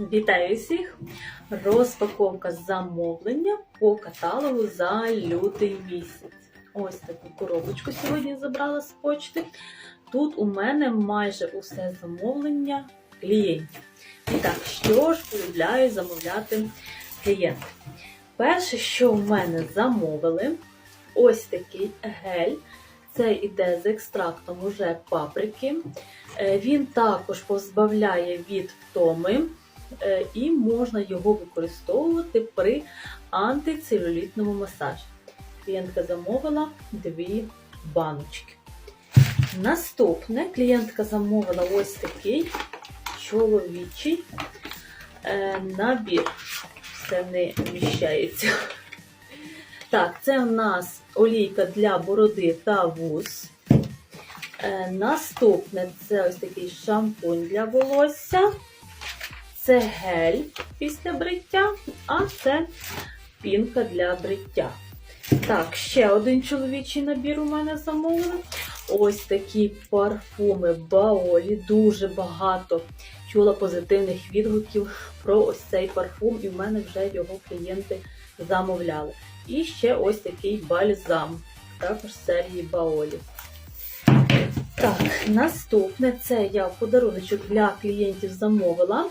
Вітаю всіх! Розпаковка замовлення по каталогу за лютий місяць. Ось таку коробочку сьогодні забрала з почти. Тут у мене майже усе замовлення клієнтів. І так, що ж полюбляю замовляти клієнти? Перше, що в мене замовили, ось такий гель. Це іде з екстрактом уже паприки. Е, Він також позбавляє від втоми і можна його використовувати при антицелюлітному масажі. Клієнтка замовила дві баночки. Наступне клієнтка замовила ось такий чоловічий е, набір. Це не вміщається. Так, це у нас олійка для бороди та вуз. Е, наступне це ось такий шампунь для волосся. Це гель після бриття, а це пінка для бриття. Так, ще один чоловічий набір у мене замовлений. Ось такі парфуми Баолі. Дуже багато чула позитивних відгуків про ось цей парфум, і в мене вже його клієнти замовляли. І ще ось такий бальзам, також серії Баолі. Так, наступне це я подаруночок для клієнтів замовила.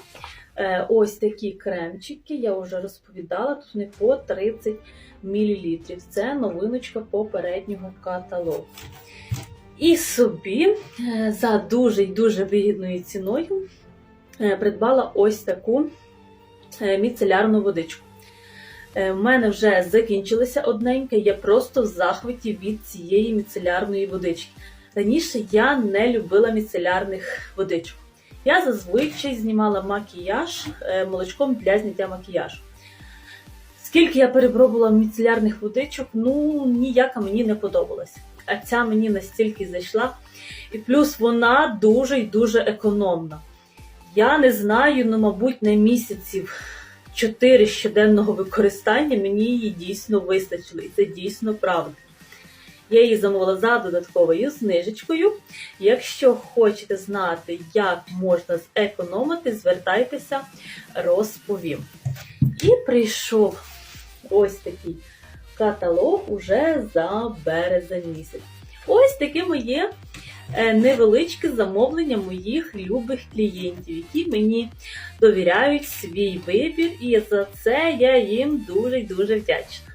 Е, ось такі кремчики, я вже розповідала, тут вони по 30 мл. Це новиночка попереднього каталогу. І собі е, за дуже й дуже вигідною ціною е, придбала ось таку міцелярну водичку. В мене вже закінчилася одненька, я просто в захваті від цієї міцелярної водички. Раніше я не любила міцелярних водичок. Я зазвичай знімала макіяж е, молочком для зняття макіяжу. Скільки я перепробувала міцелярних водичок, ну ніяка мені не подобалась. А ця мені настільки зайшла. І плюс вона дуже й дуже економна. Я не знаю, ну, мабуть, на місяців 4 щоденного використання мені її дійсно вистачило. І це дійсно правда. Я її замовила за додатковою знижечкою. Якщо хочете знати, як можна зекономити, звертайтеся, розповім. І прийшов ось такий каталог уже за березень місяць. Ось таке моє е, невеличке замовлення моїх любих клієнтів, які мені довіряють свій вибір, і за це я їм дуже-дуже вдячна.